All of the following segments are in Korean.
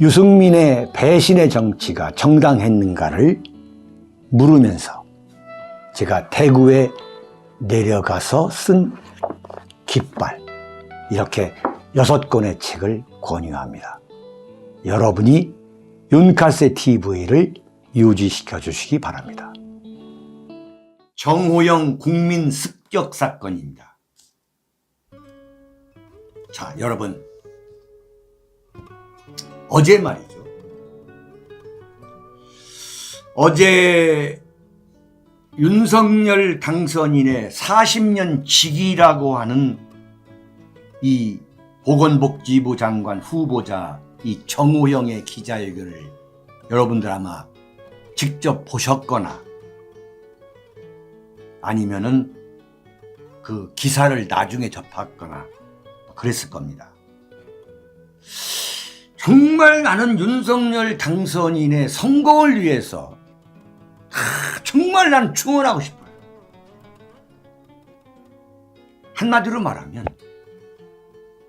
유승민의 배신의 정치가 정당했는가를 물으면서 제가 대구에 내려가서 쓴 깃발 이렇게 여섯 권의 책을 권유합니다. 여러분이 윤카세 TV를 유지시켜 주시기 바랍니다. 정호영 국민 습격 사건입니다. 자, 여러분. 어제 말이죠. 어제 윤석열 당선인의 40년 직이라고 하는 이 보건복지부 장관 후보자 이 정호영의 기자회견을 여러분들 아마 직접 보셨거나 아니면은 그 기사를 나중에 접했거나 그랬을 겁니다. 정말 나는 윤석열 당선인의 성공을 위해서 아, 정말 난 충원하고 싶어요. 한마디로 말하면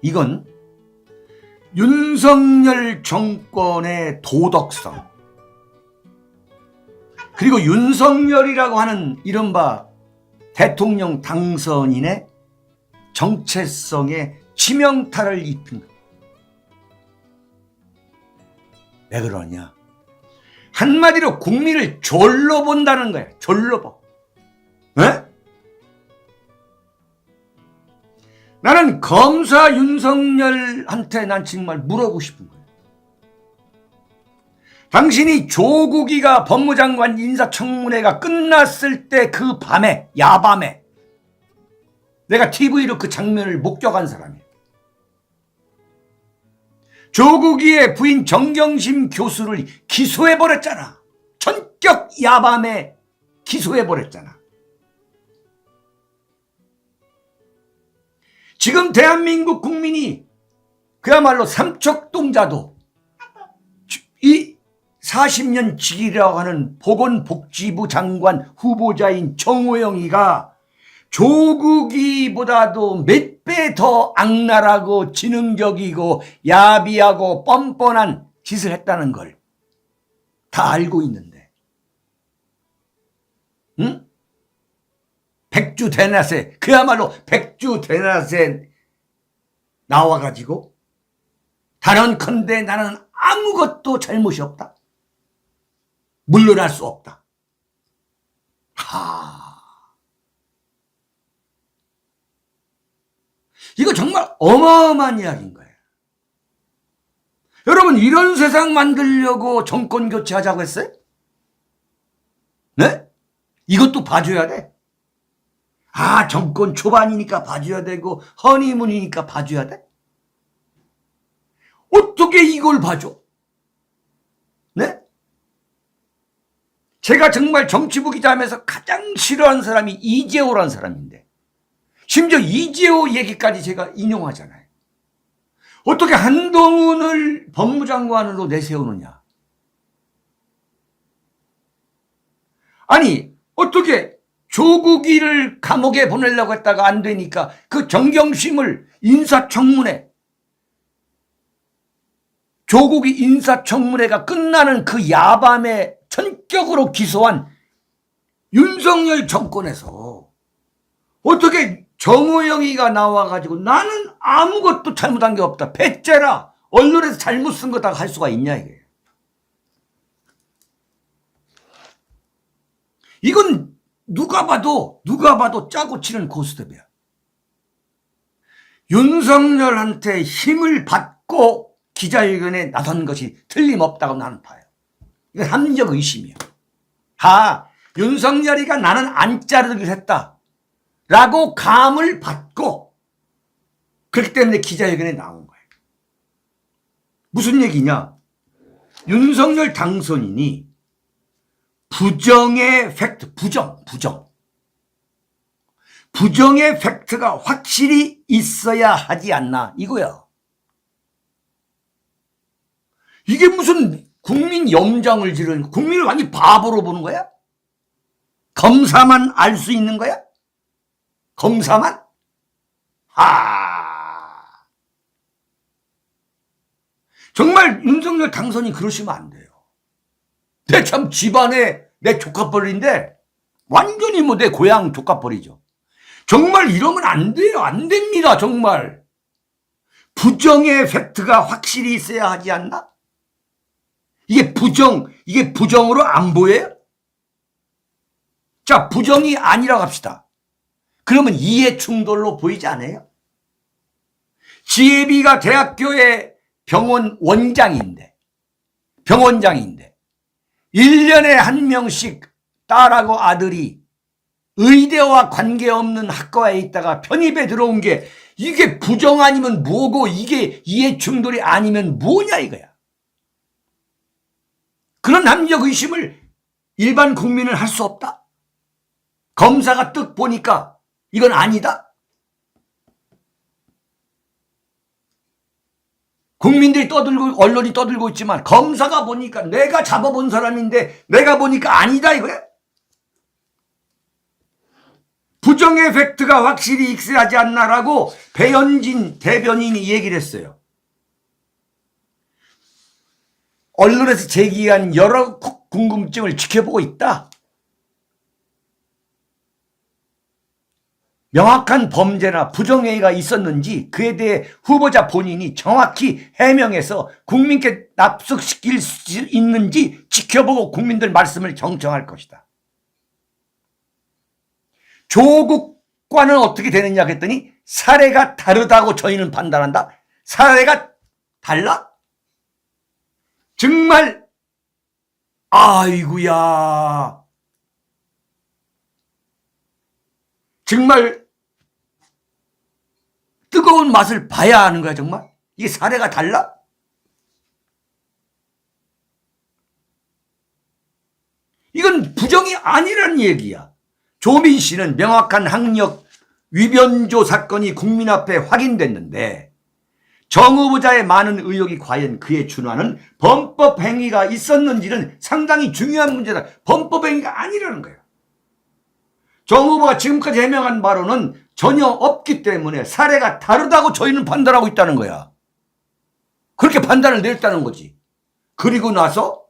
이건 윤석열 정권의 도덕성 그리고 윤석열이라고 하는 이른바 대통령 당선인의 정체성에 치명타를 입힌 것. 왜 그러냐? 한마디로 국민을 졸로 본다는 거야. 졸로 봐. 에? 나는 검사 윤석열한테 난 정말 물어보고 싶은 거야. 당신이 조국이가 법무장관 인사청문회가 끝났을 때 그 밤에, 야밤에, 내가 TV로 그 장면을 목격한 사람이야. 조국이의 부인 정경심 교수를 기소해버렸잖아. 전격 야밤에 기소해버렸잖아. 지금 대한민국 국민이 그야말로 삼척동자도 이 40년 직이라고 하는 보건복지부 장관 후보자인 정호영이가 조국이보다도 몇 배 더 악랄하고 지능적이고 야비하고 뻔뻔한 짓을 했다는 걸 다 알고 있는데. 응? 백주 대낮에 그야말로 백주 대낮에 나와가지고 단언컨대 나는 아무것도 잘못이 없다. 물러날 수 없다. 하 이거 정말 어마어마한 이야기인 거예요. 여러분, 이런 세상 만들려고 정권 교체하자고 했어요? 네? 이것도 봐줘야 돼. 아, 정권 초반이니까 봐줘야 되고, 허니문이니까 봐줘야 돼? 어떻게 이걸 봐줘? 네? 제가 정말 정치부 기자하면서 가장 싫어하는 사람이 이재호라는 사람인데, 심지어 이재호 얘기까지 제가 인용하잖아요. 어떻게 한동훈을 법무장관으로 내세우느냐? 아니, 어떻게 조국이를 감옥에 보내려고 했다가 안 되니까 그 정경심을 인사청문회, 조국이 인사청문회가 끝나는 그 야밤에 전격으로 기소한 윤석열 정권에서 어떻게 정호영이가 나와가지고 나는 아무것도 잘못한 게 없다. 배째라. 언론에서 잘못 쓴 거다 할 수가 있냐, 이게. 이건 누가 봐도 누가 봐도 짜고 치는 고스톱이야. 윤석열한테 힘을 받고 기자회견에 나선 것이 틀림없다고 나는 봐요. 이건 합리적 의심이야. 아, 윤석열이가 나는 안 자르기로 했다. 라고 감을 받고 그렇기 때문에 기자회견에 나온 거예요. 무슨 얘기냐? 윤석열 당선인이 부정의 팩트, 부정, 부정. 부정의 팩트가 확실히 있어야 하지 않나, 이거야. 이게 무슨 국민 염장을 지르는, 국민을 완전히 바보로 보는 거야? 검사만 알 수 있는 거야? 검사만? 하. 정말 윤석열 당선이 그러시면 안 돼요. 내 참 집안에 내 조카뻘인데 완전히 뭐 내 고향 조카뻘이죠. 정말 이러면 안 돼요. 안 됩니다. 정말. 부정의 팩트가 확실히 있어야 하지 않나? 이게 부정, 이게 부정으로 안 보여요? 자, 부정이 아니라고 합시다. 그러면 이해 충돌로 보이지 않아요? 지혜비가 대학교의 병원 원장인데, 병원장인데, 1년에 한 명씩 딸하고 아들이 의대와 관계없는 학과에 있다가 편입에 들어온 게 이게 부정 아니면 뭐고 이게 이해 충돌이 아니면 뭐냐 이거야. 그런 합리적 의심을 일반 국민은 할 수 없다. 검사가 뜻 보니까 이건 아니다. 국민들이 떠들고 언론이 떠들고 있지만 검사가 보니까 내가 잡아본 사람인데 내가 보니까 아니다 이거야. 부정의 팩트가 확실히 익스하지 않나라고 배현진 대변인이 얘기를 했어요. 언론에서 제기한 여러 궁금증을 지켜보고 있다. 명확한 범죄나 부정행위가 있었는지 그에 대해 후보자 본인이 정확히 해명해서 국민께 납득시킬 수 있는지 지켜보고 국민들 말씀을 정정할 것이다. 조국과는 어떻게 되느냐 했더니 사례가 다르다고 저희는 판단한다. 사례가 달라? 정말 아이구야 정말 뜨거운 맛을 봐야 하는 거야 정말 이게 사례가 달라? 이건 부정이 아니라는 얘기야 조민 씨는 명확한 학력 위변조 사건이 국민 앞에 확인됐는데 정 후보자의 많은 의혹이 과연 그에 준하는 범법 행위가 있었는지는 상당히 중요한 문제다. 범법 행위가 아니라는 거예요. 정 후보가 지금까지 해명한 바로는 전혀 없기 때문에 사례가 다르다고 저희는 판단하고 있다는 거야. 그렇게 판단을 내렸다는 거지. 그리고 나서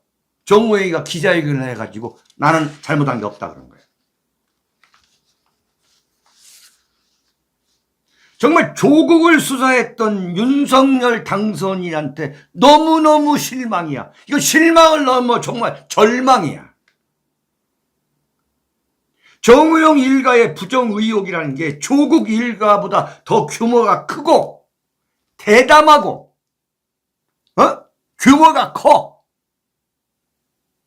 정우회의가 기자회견을 해가지고 나는 잘못한 게 없다 그런 거야. 정말 조국을 수사했던 윤석열 당선인한테 너무너무 실망이야. 이거 실망을 넘어 정말 절망이야. 정우영 일가의 부정 의혹이라는 게 조국 일가보다 더 규모가 크고 대담하고 어? 규모가 커.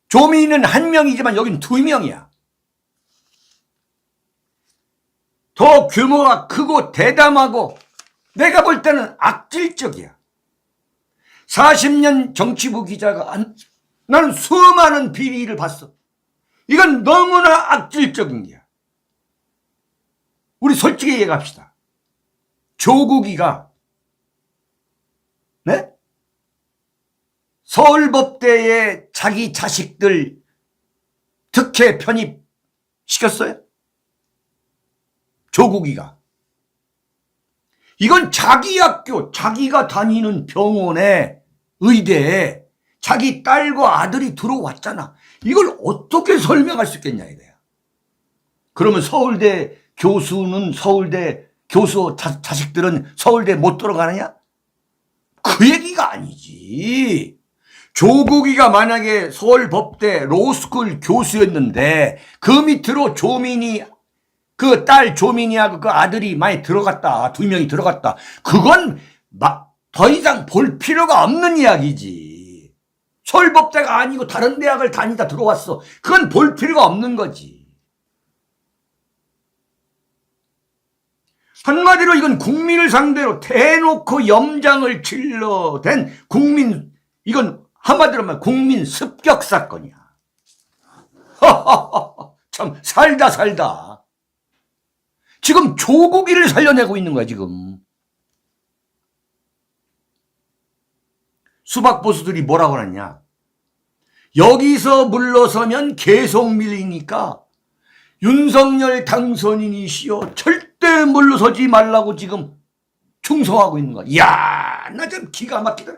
조민은 한 명이지만 여긴 두 명이야. 더 규모가 크고 대담하고 내가 볼 때는 악질적이야. 40년 정치부 기자가 안, 나는 수많은 비리를 봤어. 이건 너무나 악질적인 게야. 우리 솔직히 얘기합시다. 조국이가 네? 서울법대에 자기 자식들 특혜 편입 시켰어요? 조국이가. 이건 자기 학교, 자기가 다니는 병원에, 의대에 자기 딸과 아들이 들어왔잖아. 이걸 어떻게 설명할 수 있겠냐, 이거야. 그러면 서울대 교수는 서울대 교수 자, 자식들은 서울대 못 들어가느냐? 그 얘기가 아니지. 조국이가 만약에 서울법대 로스쿨 교수였는데 그 밑으로 조민이 그 딸 조민이하고 그 아들이 많이 들어갔다. 두 명이 들어갔다. 그건 마- 더 이상 볼 필요가 없는 이야기지. 서울법대가 아니고 다른 대학을 다니다 들어왔어. 그건 볼 필요가 없는 거지. 한마디로 이건 국민을 상대로 대놓고 염장을 질러댄 국민, 이건 한마디로 말하면 국민 습격 사건이야. 참, 살다 살다. 지금 조국이를 살려내고 있는 거야, 지금. 수박 보수들이 뭐라고 하냐. 여기서 물러서면 계속 밀리니까 윤석열 당선인이시여 절대 물러서지 말라고 지금 충성하고 있는 거야. 이야, 나좀 기가 막히다.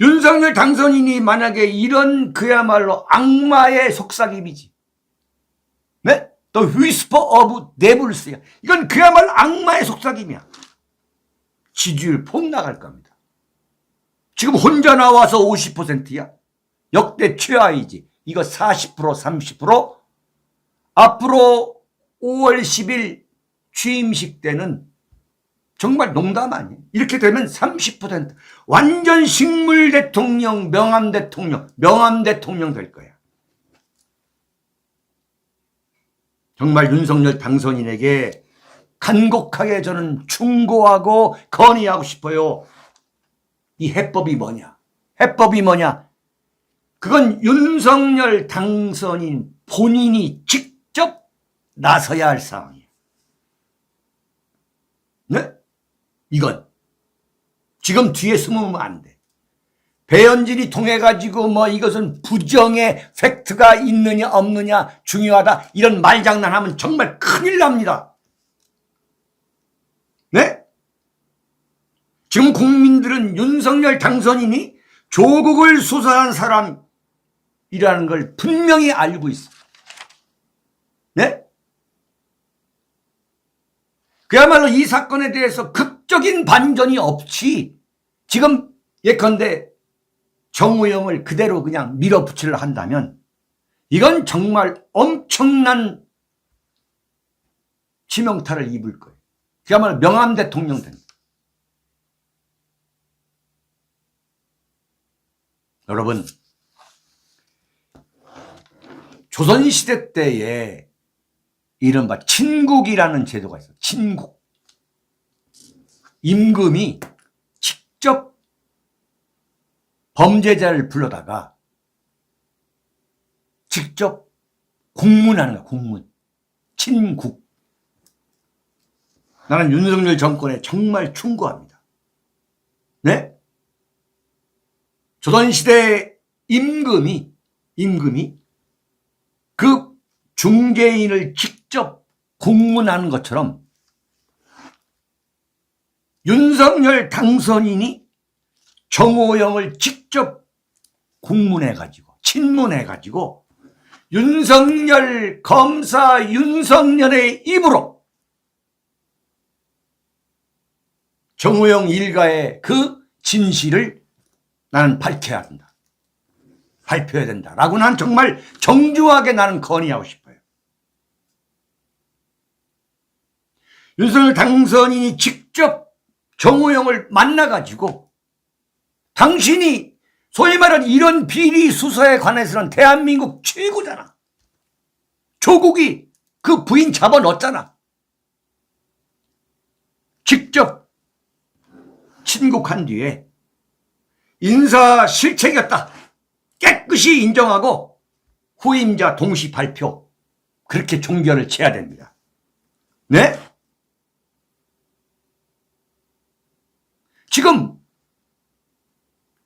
윤석열 당선인이 만약에 이런 그야말로 악마의 속삭임이지. 네? The whisper of devils야. 이건 그야말로 악마의 속삭임이야. 지지율 폭락할 겁니다. 지금 혼자 나와서 50%야. 역대 최하이지. 이거 40% 30% 앞으로 5월 10일 취임식 때는 정말 농담 아니에요. 이렇게 되면 30% 완전 식물 대통령, 명함 대통령, 명함 대통령 될 거야. 정말 윤석열 당선인에게 간곡하게 저는 충고하고 건의하고 싶어요. 이 해법이 뭐냐? 해법이 뭐냐? 그건 윤석열 당선인 본인이 직접 나서야 할 상황이에요. 네? 이건 지금 뒤에 숨으면 안 돼. 배현진이 통해 가지고 뭐 이것은 부정의 팩트가 있느냐 없느냐 중요하다 이런 말장난하면 정말 큰일 납니다. 네? 지금 국민들은 윤석열 당선인이 조국을 수사한 사람이라는 걸 분명히 알고 있어. 네? 그야말로 이 사건에 대해서 극적인 반전이 없이 지금 예컨대 정우영을 그대로 그냥 밀어붙이려 한다면 이건 정말 엄청난 치명타를 입을 거예요. 그야말로 명함 대통령 됩니다. 여러분, 조선시대 때에 이른바 친국이라는 제도가 있어요. 친국. 임금이 직접 범죄자를 불러다가 직접 공문하는 거야, 공문. 친국. 나는 윤석열 정권에 정말 충고합니다. 네? 조선시대 임금이, 임금이 그 중개인을 직접 공문하는 것처럼 윤석열 당선인이 정호영을 직접 공문해 가지고, 친문해 가지고, 윤석열 검사 윤석열의 입으로 정호영 일가의 그 진실을 나는 밝혀야 한다. 발표해야 된다. 라고 난 정말 정중하게 나는 건의하고 싶어요. 윤석열 당선인이 직접 정호영을 만나가지고 당신이 소위 말하는 이런 비리 수사에 관해서는 대한민국 최고잖아. 조국이 그 부인 잡아넣었잖아. 직접 친국한 뒤에 인사 실책이었다. 깨끗이 인정하고 후임자 동시 발표. 그렇게 종결을 쳐야 됩니다. 네? 지금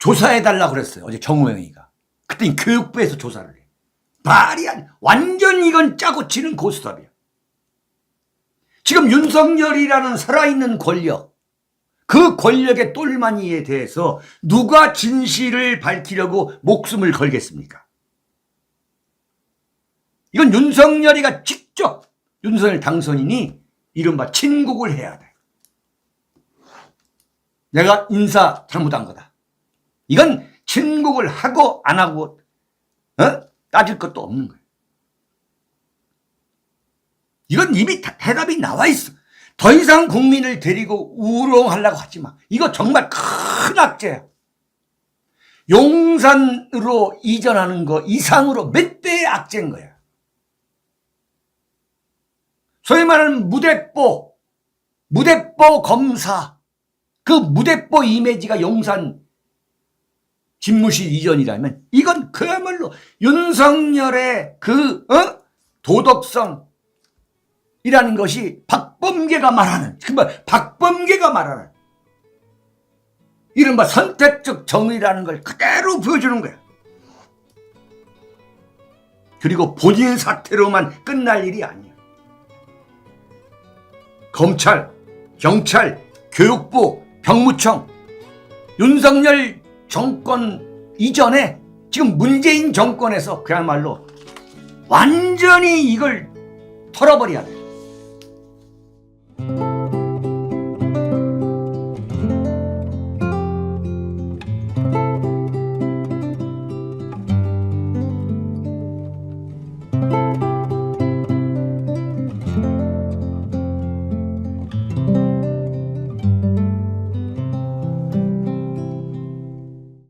조사해달라고 그랬어요. 어제 정호영이가. 그랬더니 교육부에서 조사를 해. 말이 안, 완전 이건 짜고 치는 고스톱이야. 지금 윤석열이라는 살아있는 권력, 그 권력의 똘마니에 대해서 누가 진실을 밝히려고 목숨을 걸겠습니까? 이건 윤석열이가 직접 윤석열 당선인이 이른바 친국을 해야 돼. 내가 인사 잘못한 거다. 이건 친국을 하고 안 하고 어? 따질 것도 없는 거예요. 이건 이미 다 대답이 나와 있어. 더 이상 국민을 데리고 우롱하려고 하지 마. 이거 정말 큰 악재야. 용산으로 이전하는 거 이상으로 몇 배의 악재인 거야. 소위 말하는 무대뽀, 무대뽀 검사, 그 무대뽀 이미지가 용산 집무실 이전이라면 이건 그야말로 윤석열의 그 어? 도덕성이라는 것이 박범계가 말하는 정말 박범계가 말하는 이른바 선택적 정의라는 걸 그대로 보여주는 거야. 그리고 본인 사태로만 끝날 일이 아니야. 검찰, 경찰, 교육부, 병무청, 윤석열 정권 이전에 지금 문재인 정권에서 그야말로 완전히 이걸 털어버려야 돼.